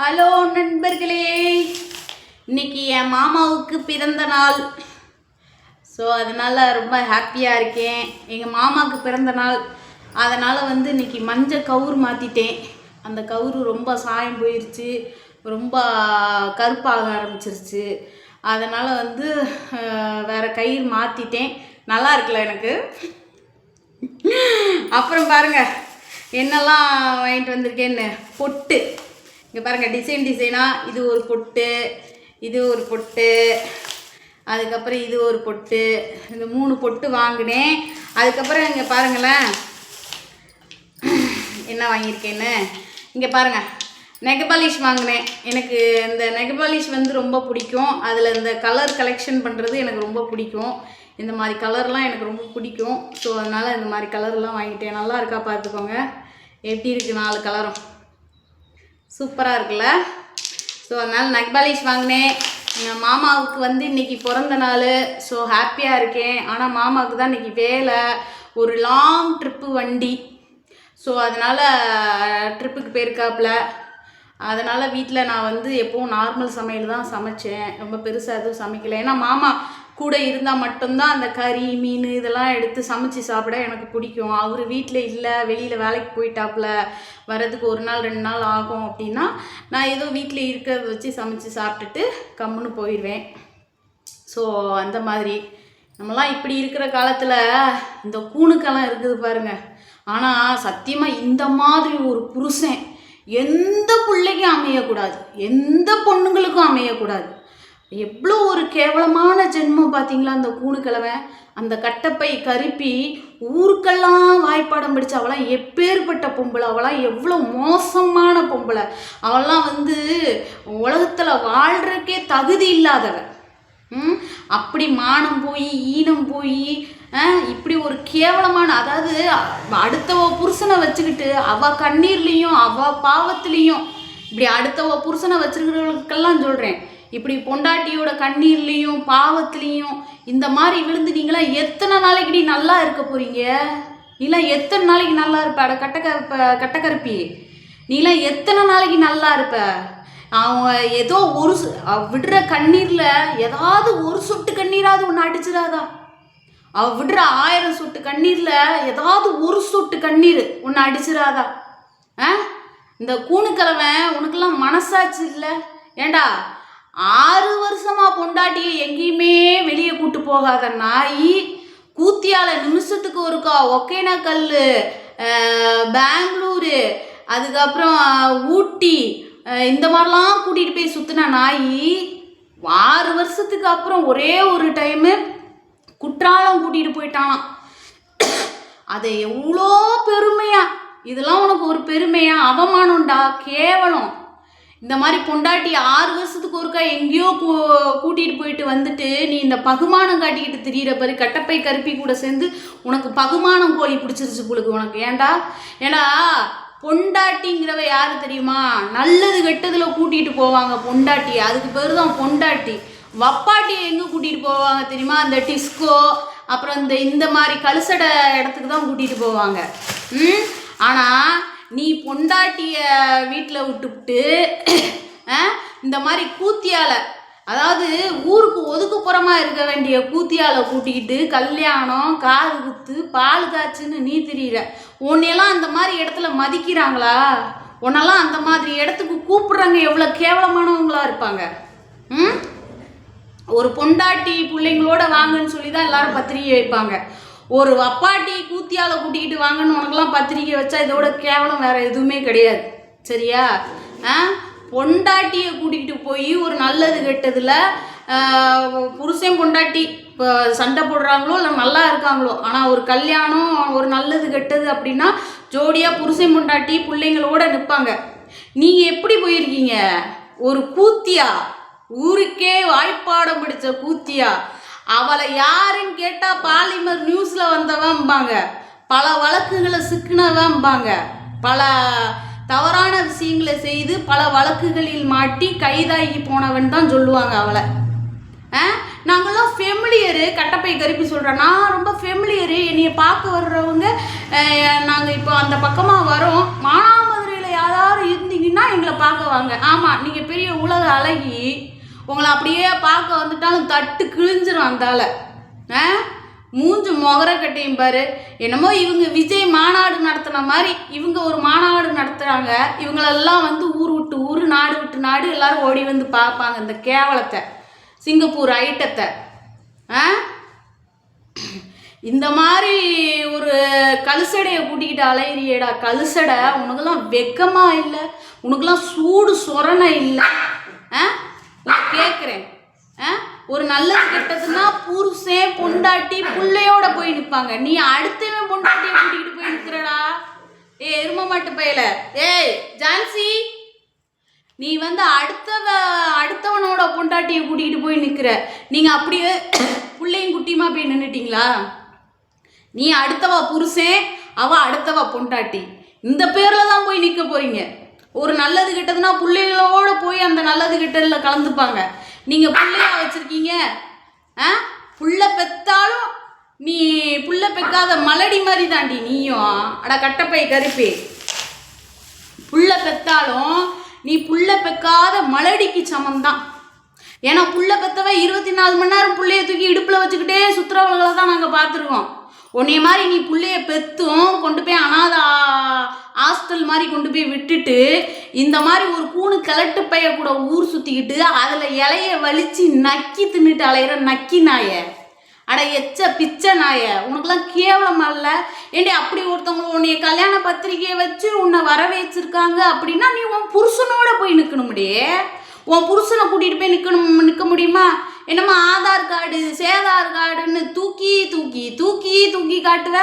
Hello நண்பர்களே இன்னைக்கு என் மாமாவுக்கு பிறந்த நாள். ஸோ அதனால் ரொம்ப ஹாப்பியாக இருக்கேன். எங்கள் மாமாவுக்கு பிறந்த நாள். அதனால் வந்து இன்னைக்கு மஞ்சள் கவுர் மாற்றிட்டேன் அந்த கவுரு ரொம்ப சாயம் போயிடுச்சு ரொம்ப கருப்பாக ஆரம்பிச்சிருச்சு. அதனால் வந்து வேறு கயிறு மாற்றிட்டேன் நல்லா இருக்குல்ல எனக்கு? அப்புறம் பாருங்கள் என்னெல்லாம் வாங்கிட்டு வந்திருக்கேன்னு? பொட்டு. இங்கே பாருங்கள் டிசைன் டிசைனாக இது ஒரு பொட்டு இது ஒரு பொட்டு அதுக்கப்புறம் இது ஒரு பொட்டு இந்த மூணு பொட்டு வாங்கினேன். அதுக்கப்புறம் இங்கே பாருங்களேன் என்ன வாங்கியிருக்கேன்னு? இங்கே பாருங்கள் நெகபாலிஷ் வாங்கினேன். எனக்கு இந்த நெகபாலிஷ் வந்து ரொம்ப பிடிக்கும். அதில் இந்த கலர் கலெக்ஷன் பண்ணுறது எனக்கு ரொம்ப பிடிக்கும். இந்த மாதிரி கலர்லாம் எனக்கு ரொம்ப பிடிக்கும். ஸோ அதனால் இந்த மாதிரி கலர்லாம் வாங்கிட்டேன். நல்லா இருக்கா பார்த்துக்கோங்க எப்படி இருக்குது நாலு கலரும் சூப்பராக இருக்குல்ல? ஸோ அதனால் நக்பாலிஷ் வாங்கினேன். எங்கள் மாமாவுக்கு வந்து இன்றைக்கி பிறந்த நாள். ஸோ ஹாப்பியாக இருக்கேன். ஆனால் மாமாவுக்கு தான் இன்றைக்கி வேலை. ஒரு லாங் ட்ரிப்பு வண்டி. ஸோ அதனால் ட்ரிப்புக்கு போயிருக்காப்புல. அதனால் வீட்டில் நான் வந்து எப்போவும் நார்மல் சமையல் தான் சமைச்சேன். ரொம்ப பெருசாக எதுவும் சமைக்கலை. ஏன்னா மாமா கூட இருந்தால் மட்டும்தான் அந்த கறி மீன் இதெல்லாம் எடுத்து சமைச்சு சாப்பிட எனக்கு பிடிக்கும். அவர் வீட்டில் இல்லை வெளியில் வேலைக்கு போயிட்டாப்புல வரதுக்கு ஒரு நாள் ரெண்டு நாள் ஆகும் அப்படின்னா நான் ஏதோ வீட்டில் இருக்கிறத வச்சு சமைச்சு சாப்பிட்டுட்டு கம்முன்னு போயிடுவேன். ஸோ அந்த மாதிரி. நம்மலாம் இப்படி இருக்கிற காலத்தில் இந்த கூணுக்கெல்லாம் இருக்குது பாருங்க. ஆனால் சத்தியமாக இந்த மாதிரி ஒரு புருஷன் எந்த பிள்ளைக்கும் அமையக்கூடாது. எந்த பொண்ணுங்களுக்கும் அமையக்கூடாது. எவ்வளோ ஒரு கேவலமான ஜென்மம் பார்த்தீங்களா அந்த கூணுக்கிழமை அந்த கட்டப்பை கருப்பி ஊருக்கெல்லாம் வாய்ப்பாடம் பிடிச்ச அவளாம் எப்பேற்பட்ட பொம்பளை அவளாம் எவ்வளோ மோசமான பொம்பளை. அவளாம் வந்து உலகத்தில் வாழ்கிறக்கே தகுதி இல்லாதவ. ம்? அப்படி மானம் போய் ஈனம் போய் இப்படி ஒரு கேவலமான அதாவது அடுத்தவ புருஷனை வச்சுக்கிட்டு அவ கண்ணீர்லேயும் அவ பாவத்துலேயும் இப்படி அடுத்தவ புருஷனை வச்சுருக்கிறவங்களுக்கெல்லாம் சொல்கிறேன் இப்படி பொண்டாட்டியோட கண்ணீர்லேயும் பாவத்துலேயும் இந்த மாதிரி விழுந்து நீங்களாம் எத்தனை நாளைக்கு நல்லா இருக்க போகிறீங்க நீலாம் எத்தனை நாளைக்கு நல்லா இருப்ப? அட கட்டக்கருப்ப கட்டக்கருப்பி. நீலாம் எத்தனை நாளைக்கு நல்லா இருப்ப? அவன் ஏதோ ஒரு சு- அவ விடுற கண்ணீரில் ஏதாவது ஒரு சொட்டு கண்ணீராவது ஒன்று அடிச்சிடாதா அவ விடுற ஆயிரம் சொட்டு கண்ணீரில் ஏதாவது ஒரு சொட்டு கண்ணீர் ஒன்று அடிச்சிடாதா ஆ? இந்த கூணுக்கிழமை உனக்கெல்லாம் மனசாட்சி இல்லை. ஏண்டா? ஆறு வருஷமா பொண்டாட்டியை எங்கேயுமே வெளியே கூட்டு போகாத நாய் கூத்தியால நிமிஷத்துக்கு ஒருக்கா ஒகேனக்கல் அஹ், பெங்களூரு அதுக்கப்புறம் ஊட்டி இந்த மாதிரிலாம் கூட்டிகிட்டு போய் சுற்றின நாய் ஆறு வருஷத்துக்கு அப்புறம் ஒரே ஒரு டைமு குற்றாலம் கூட்டிகிட்டு போயிட்டானாம் அதை எவ்வளோ பெருமையா? இதெல்லாம் உனக்கு ஒரு பெருமையா? அவமானம்டா கேவலம். இந்த மாதிரி பொண்டாட்டி ஆறு வருஷத்துக்கு ஒருக்கா எங்கேயோ கூ- போயிட்டு வந்துட்டு நீ இந்த பகுமானம் காட்டிக்கிட்டு திரியிற பாரு கட்டப்பை கருப்பி கூட சேர்ந்து உனக்கு பகுமானம் கோழி பிடிச்சிருச்சு புழுக்கு உனக்கு. ஏண்டா ஏன்னா பொண்டாட்டிங்கிறவ யாரு தெரியுமா? நல்லது கெட்டதில் கூட்டிகிட்டு போவாங்க பொண்டாட்டி. அதுக்கு பேர் தான் பொண்டாட்டி. வப்பாட்டியை எங்கே கூட்டிகிட்டு போவாங்க தெரியுமா? அந்த டிஸ்கோ அப்புறம் இந்த இந்த மாதிரி கழுசடை இடத்துக்கு தான் கூட்டிகிட்டு போவாங்க. ம்? ஆனால் நீ பொண்டாட்டிய வீட்டில் விட்டுவிட்டு இந்த மாதிரி கூத்தியால அதாவது ஊருக்கு ஒதுக்குப்புறமா இருக்க வேண்டிய கூத்தியால கூட்டிக்கிட்டு கல்யாணம் காது குத்து பால் காய்ச்சுன்னு நீ திரியிற. உன்னையெல்லாம் அந்த மாதிரி இடத்துல மதிக்கிறாங்களா? உன்னெல்லாம் அந்த மாதிரி இடத்துக்கு கூப்பிட்றாங்க எவ்வளோ கேவலமானவங்களா இருப்பாங்க? ம்? ஒரு பொண்டாட்டி பிள்ளைங்களோட வாங்கன்னு சொல்லி தான் எல்லாரும் பத்திரிக்கை வைப்பாங்க. ஒரு அப்பாட்டி கூத்தியால் கூட்டிக்கிட்டு வாங்கன்னு உனக்கெல்லாம் பத்திரிக்கை வச்சா இதோட கேவலம் வேற எதுவுமே கிடையாது. சரியா? ஆ? பொண்டாட்டியை கூட்டிகிட்டு போய் ஒரு நல்லது கெட்டதில் புருஷன் பொண்டாட்டி இப்போ சண்டை போடுறாங்களோ இல்லை நல்லா இருக்காங்களோ ஆனால் ஒரு கல்யாணம் ஒரு நல்லது கெட்டது அப்படின்னா ஜோடியாக புருஷன் பொண்டாட்டி பிள்ளைங்களோட நிற்பாங்க நீங்கள் எப்படி போயிருக்கீங்க? ஒரு கூத்தியா? ஊருக்கே வாய்ப்பாடம் பிடிச்ச கூத்தியா? அவளை யாருன்னு கேட்டால் பாலிமர் நியூஸில் வந்தவன்பாங்க பல வழக்குகளை சிக்கினவன்பாங்க பல தவறான விஷயங்களை செய்து பல வழக்குகளில் மாட்டி கைதாகி போனவன் தான் சொல்லுவாங்க அவளை. ஆ? நாங்களாம் ஃபெமிலியரு கட்டப்பை கருப்பி சொல்கிறேன் நான் ரொம்ப ஃபெமிலியரு. என்னையை பார்க்க வர்றவங்க நாங்கள் இப்போ அந்த பக்கமாக வரோம். மானாமதுரையில் யாராவது இருந்தீங்கன்னா எங்களை பார்க்க வாங்க. ஆமாம் நீங்கள் பெரிய உலக அழகி. உங்களை அப்படியே பார்க்க வந்துட்டாலும் தட்டு கிழிஞ்சிரும் அந்தால ஆ? மூஞ்சு முகரக்கட்டையும் பாரு. என்னமோ இவங்க விஜய் மாநாடு நடத்தின மாதிரி இவங்க ஒரு மாநாடு நடத்துகிறாங்க இவங்களெல்லாம் வந்து ஊர் விட்டு ஊர் நாடு விட்டு நாடு எல்லாரும் ஓடி வந்து பார்ப்பாங்க இந்த கேவலத்தை சிங்கப்பூர் ஐட்டத்தை. ஆ? இந்த மாதிரி ஒரு கழுசடையை கூட்டிக்கிட்டு அலையிறியேடா கழுசடை. உனக்கெல்லாம் வெக்கமாக இல்லை. உனக்கெல்லாம் சூடு சொரணை இல்லை. ஆ? நான் கேட்குறேன் ஆ? ஒரு நல்லது கெட்டதுன்னா புருஷன் பொண்டாட்டி பிள்ளையோட போய் நிற்பாங்க நீ அடுத்தவன் பொண்டாட்டியை கூட்டிகிட்டு போய் நிற்கிறடா ஏ எரும மாட்டு பையல. ஏய் ஜான்சி. நீ வந்து அடுத்தவ அடுத்தவனோட பொண்டாட்டியை கூட்டிகிட்டு போய் நிற்கிற நீங்கள் அப்படியே பிள்ளையும் குட்டியுமா போய் நின்றுட்டிங்களா நீ அடுத்தவா புருஷன் அவ அடுத்தவா பொண்டாட்டி. இந்த பேரில் தான் போய் நிற்க போறீங்க. ஒரு நல்லது கெட்டதுன்னா பிள்ளைகளோட போய் அந்த நல்லது கெட்டதில் கலந்துப்பாங்க. நீங்கள் பிள்ளையா வச்சுருக்கீங்க ஆ? புள்ள பெத்தாலும் நீ புள்ள பெக்காத மலடி மாதிரி தாண்டி நீயும். அட கட்டப்பை கருப்பே. புள்ள பெத்தாலும் நீ புள்ள பெக்காத மலடிக்கு சமம்தான். ஏன்னா புள்ள பெத்தவன் இருபத்தி நாலு மணி நேரம் புள்ளைய தூக்கி இடுப்பில் வச்சுக்கிட்டே சுற்றுறவர்களை தான் நாங்கள் பார்த்துருக்கோம். உன்னைய மாதிரி நீ புள்ளைய பெத்தும் கொண்டு போய் அனாத மாதிரி கொண்டு போய் விட்டுட்டு இந்த மாதிரி ஒரு கூணு கிழட்டு பைய கூட ஊர் சுற்றிக்கிட்டு அதில் இலைய வலிச்சு நக்கி தின்னுட்டு அலையிற நக்கி நாயை. அட எச்ச பிச்சை நாய. உனக்குலாம் கேவலம் அல்ல ஏண்டி அப்படி ஒருத்தவங்க உன்னைய கல்யாண பத்திரிக்கையை வச்சு உன்னை வர வச்சிருக்காங்க அப்படின்னா நீ உன் புருஷனோட போய் நிற்கணும்டியே உன் புருஷனை கூட்டிகிட்டு போய் நிற்கணும் நிற்க முடியுமா? என்னம்மா ஆதார் கார்டு சேதார் கார்டுன்னு தூக்கி தூக்கி தூக்கி தூக்கி காட்டுவ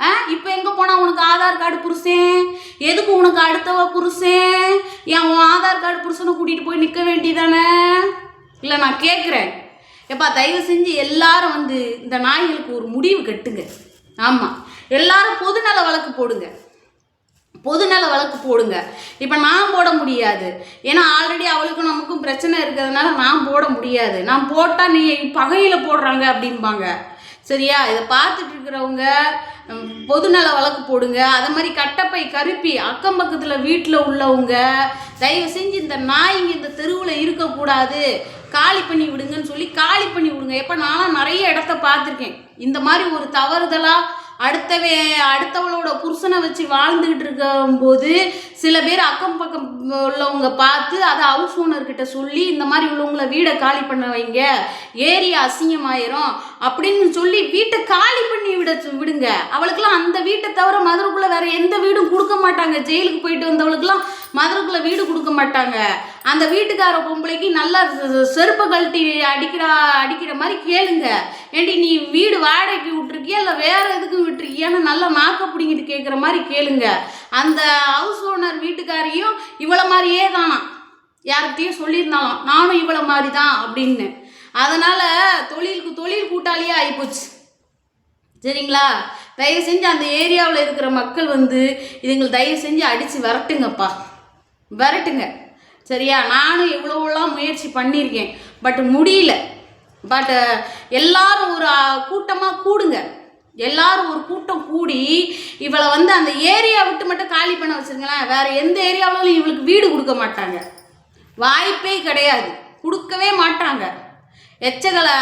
ஆ? இப்போ எங்கே போனால் உனக்கு ஆதார் கார்டு புருஷன்? எதுக்கு உனக்கு அடுத்தவ புருஷன்? ஏன் உன் ஆதார் கார்டு புருஷனை கூட்டிகிட்டு போய் நிற்க வேண்டியதானே? இல்லை நான் கேட்குறேன் எப்பா தயவு செஞ்சு எல்லாரும் வந்து இந்த நாய்களுக்கு ஒரு முடிவு கட்டுங்க. ஆமாம் எல்லாரும் பொதுநல வழக்கு போடுங்க. பொதுநல வழக்கு போடுங்க. இப்போ நான் போட முடியாது. ஏன்னா ஆல்ரெடி அவளுக்கும் நமக்கும் பிரச்சனை இருக்கிறதுனால நான் போட முடியாது. நான் போட்டால் நீ பகையில் போடுறாங்க அப்படிம்பாங்க. சரியா? இதை பார்த்துட்டு இருக்கிறவங்க பொதுநல வழக்கு போடுங்க. அதை மாதிரி கட்டப்பை கருப்பி அக்கம் பக்கத்தில் வீட்டில் உள்ளவங்க தயவு செஞ்சு இந்த நாய்ங்க இந்த தெருவில் இருக்கக்கூடாது. காலி பண்ணி விடுங்கன்னு சொல்லி காலி பண்ணி விடுங்க. எப்போ நானும் நிறைய இடத்த பார்த்துருக்கேன். இந்த மாதிரி ஒரு தவறுதலாக அடுத்தவே அடுத்தவளோட புருஷனை வச்சு வாழ்ந்துக்கிட்டு இருக்கும்போது சில பேர் அக்கம் பக்கம் உள்ளவங்க பார்த்து அதை ஹவுஸ் ஓனர்கிட்ட சொல்லி இந்த மாதிரி உள்ளவங்கள வீடை காலி பண்ண வைங்க. ஏரியா அசிங்கமாயிரும் அப்படின்னு சொல்லி வீட்டை காலி பண்ணி விட விடுங்க. அவளுக்கெல்லாம் அந்த வீட்டை தவிர மதுரைக்குள்ளே வேற எந்த வீடும் கொடுக்க மாட்டாங்க. ஜெயிலுக்கு போயிட்டு வந்தவளுக்குலாம் மதுரைக்குள்ளே வீடு கொடுக்க மாட்டாங்க. அந்த வீட்டுக்கார பொம்பளைக்கு நல்லா செருப்பு செருப்பை கழட்டி அடிக்கிற அடிக்கிற மாதிரி கேளுங்க. ஏண்டி நீ வீடு வாடகைக்கு விட்டுருக்கியா? இல்லை வேற எதுக்கும் விட்டுருக்கியான்னு நல்லா நாக்க பிடிங்கிட்டு கேட்குற மாதிரி கேளுங்க. அந்த ஹவுஸ் ஓனர் வீட்டுக்காரியும் இவ்வளோ மாதிரியே தானாம் யார்கிட்டையும் சொல்லியிருந்தாலும் நானும் இவ்வளோ மாதிரி தான் அப்படின்னு. அதனால் தொழிலுக்கு தொழில் கூட்டாளியே ஆகிப்போச்சு சரிங்களா? தயவு செஞ்சு அந்த ஏரியாவில் இருக்கிற மக்கள் வந்து இதுங்களை தயவு செஞ்சு அடித்து விரட்டுங்கப்பா. விரட்டுங்க. சரியா? நானும் எவ்வளோலாம் முயற்சி பண்ணியிருக்கேன். பட் முடியல. பட் எல்லாரும் ஒரு கூட்டமாக கூடுங்க. எல்லாரும் ஒரு கூட்டம் கூடி இவளை வந்து அந்த ஏரியா விட்டு மட்டும் காலி பண்ண வச்சுருங்களேன். வேறு எந்த ஏரியாவிலும் இவளுக்கு வீடு கொடுக்க மாட்டாங்க. வாய்ப்பே கிடையாது. கொடுக்கவே மாட்டாங்க. எச்சகளை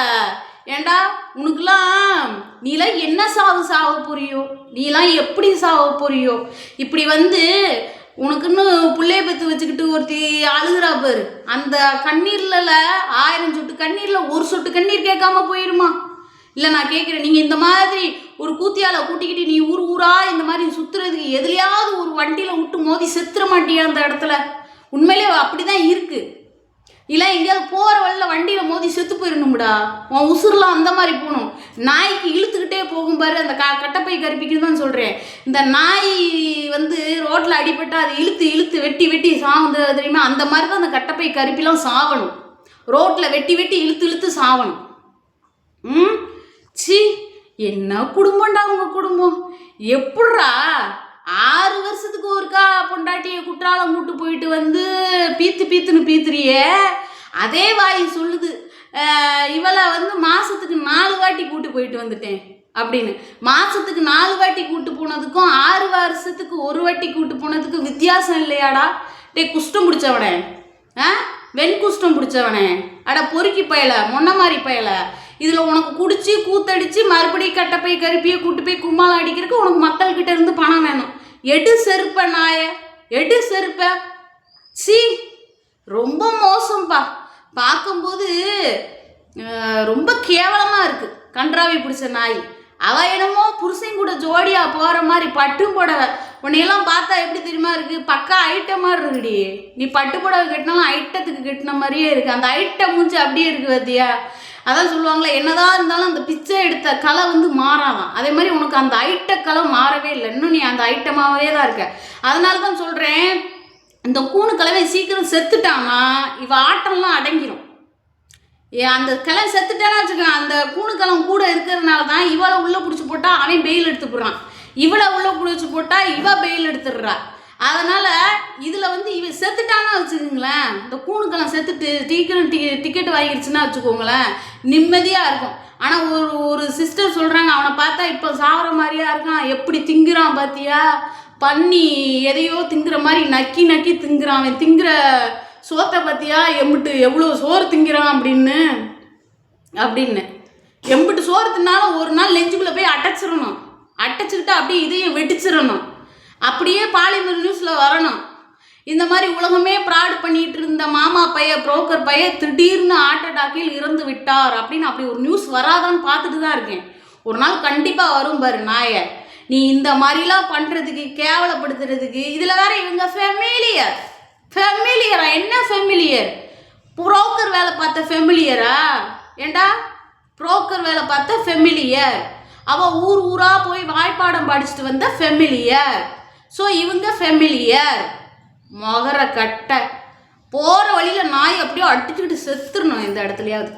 ஏண்டா உனக்குலாம் நீலாம் என்ன சாவு சாவ போறியோ நீலாம் எப்படி சாவ போறியோ இப்படி வந்து உனக்குன்னு பிள்ளைய பெற்று வச்சுக்கிட்டு ஒருத்தி அழுகுறா பாரு. அந்த கண்ணீர்ல ஆயிரம் சொட்டு கண்ணீரில் ஒரு சொட்டு கண்ணீர் கேட்காம போயிருமா? இல்லை நான் கேட்குறேன் நீங்கள் இந்த மாதிரி ஒரு கூத்தியால கூட்டிக்கிட்டு நீ ஊர் ஊரா இந்த மாதிரி சுற்றுறதுக்கு எதுலையாவது ஒரு வண்டியில் விட்டு மோதி செத்துற மாட்டியா அந்த இடத்துல? உண்மையிலே அப்படி தான் இருக்குது இல்லை எங்கேயாவது போகிற வழியில் வண்டியில் மோதி செத்து போயிடணும்டா உன் உசுர்லாம் அந்த மாதிரி போகணும். நாய்க்கு இழுத்துக்கிட்டே போகும் பாரு அந்த க கட்டப்பை கருப்பிக்குன்னு தான் சொல்கிறேன் இந்த நாய் வந்து ரோட்டில் அடிபட்டால் அது இழுத்து இழுத்து வெட்டி வெட்டி சாகுது தெரியுமா? அந்த மாதிரி தான் அந்த கட்டப்பை கருப்பிலாம் சாவணும். ரோட்டில் வெட்டி வெட்டி இழுத்து இழுத்து சாவணும். ம்? சி என்ன குடும்பம்டா உங்கள் குடும்பம்? எப்பட்றா ஆறு வருஷத்துக்கு ஒருக்கா பொண்டாட்டியை குற்றாலம் கூட்டு போயிட்டு வந்து பீத்து பீத்துன்னு பீத்துறியே. அதே வாய் சொல்லுது. இவளை வந்து மாதத்துக்கு நாலு வாட்டி கூட்டு போயிட்டு வந்துட்டேன் அப்படின்னு. மாதத்துக்கு நாலு வாட்டி கூட்டு போனதுக்கும் ஆறு வருஷத்துக்கு ஒரு வாட்டி கூட்டு போனதுக்கும் வித்தியாசம் இல்லையாடா? டேய் குஷ்டம் பிடிச்சவனே. ஆ? வெண் குஷ்டம் பிடிச்சவனே. அட பொறுக்கி பயல மொன்ன மாதிரி பயல. இதில் உனக்கு குடிச்சு கூத்தடிச்சு மறுபடியும் கட்டப்பை கருப்பியை கூட்டு போய் கும்மாளம் அடிக்கிறதுக்கு உனக்கு மக்கள்கிட்ட இருந்து பணம் வேணும். எடு செருப்ப நாய. எடு செருப்ப. சி ரொம்ப மோசம்ப்பா பார்க்கும்போது ரொம்ப கேவலமாக இருக்கு. கன்றாவி பிடிச்ச நாய். அவ என்னமோ புருஷன் கூட ஜோடியா போற மாதிரி பட்டு புடவை. உன்னையெல்லாம் பார்த்தா எப்படி தெரியுமா இருக்கு? பக்கா ஐட்டம் மாதிரி இருக்குடி. நீ பட்டு புடவை கட்டினாலும் ஐட்டத்துக்கு கட்டின மாதிரியே இருக்கு. அந்த ஐட்டம் மூஞ்சி அப்படியே இருக்கு பார்த்தியா அதான் சொல்லுவாங்களே என்னதான் இருந்தாலும் அந்த பிச்சை எடுத்த கலை வந்து மாறாதான். அதே மாதிரி உனக்கு அந்த ஐட்ட கலை மாறவே இல்லை. இன்னும் நீ அந்த ஐட்டமாகவே தான் இருக்க. அதனால தான் சொல்கிறேன் இந்த கூணு கலவை சீக்கிரம் செத்துட்டான்னா இவ ஆட்டம்லாம் அடங்கிடும் ஏ அந்த கிளை செத்துட்டானா வச்சுக்கோங்க அந்த கூணுக்கலம் கூட இருக்கிறதுனால தான் இவளை உள்ளே பிடிச்சி போட்டால் அவன் பெயில் எடுத்து போடுறான். இவளை உள்ளே பிடிச்சி போட்டால் இவ பெயில் எடுத்துடுறா. அதனால் இதில் வந்து இவன் செத்துட்டானா வச்சுக்கோங்களேன். இந்த கூணுக்கெல்லாம் செத்துட்டு டீக்கெட் டி டிக்கெட் வாங்கிடுச்சுன்னா வச்சுக்கோங்களேன். நிம்மதியாக இருக்கும். ஆனால் ஒரு ஒரு சிஸ்டர் சொல்கிறாங்க அவனை பார்த்தா இப்போ சாவர மாதிரியா இருக்கான். எப்படி திங்குறான் பார்த்தியா பண்ணி எதையோ திங்குற மாதிரி நக்கி நக்கி திங்குறான். அவன் திங்குற சோத்தை பார்த்தியா எம்பிட்டு எவ்வளோ சோறு திங்கிறான் அப்படின்னு அப்படின்னு. எம்பிட்டு சோறு தின்னாலும் ஒரு நாள் நெஞ்சுக்குள்ளே போய் அடைச்சிடணும் அடைச்சிக்கிட்டு அப்படியே இதையும் வெடிச்சிடணும் அப்படியே பாலிமர் நியூஸில் வரணும். இந்த மாதிரி உலகமே ப்ராடு பண்ணிட்டு இருந்த மாமா பைய புரோக்கர் பைய திடீர்னு ஹார்ட் அட்டாக்கில் இறந்து விட்டார் அப்படின்னு அப்படி ஒரு நியூஸ் வராதான்னு பார்த்துட்டு தான் இருக்கேன். ஒரு நாள் கண்டிப்பாக வரும் பாரு நாய. நீ இந்த மாதிரிலாம் பண்ணுறதுக்கு கேவலப்படுத்துறதுக்கு இதில் வேற இவங்க ஃபெமிலியர் ஃபெமிலியரா என்ன ஃபெமிலியர் புரோக்கர் வேலை பார்த்த ஃபெமிலியரா ஏண்டா? புரோக்கர் வேலை பார்த்த ஃபெமிலியர் அவள் ஊர் ஊராக போய் வாய்ப்பாடம் படிச்சுட்டு வந்த ஃபெமிலியர் ஸோ இவங்க ஃபெமிலியர் மொகர கட்டை. போகிற வழியில் நாய் அப்படியே அடிச்சுக்கிட்டு செத்துடணும் இந்த இடத்துலையாவது.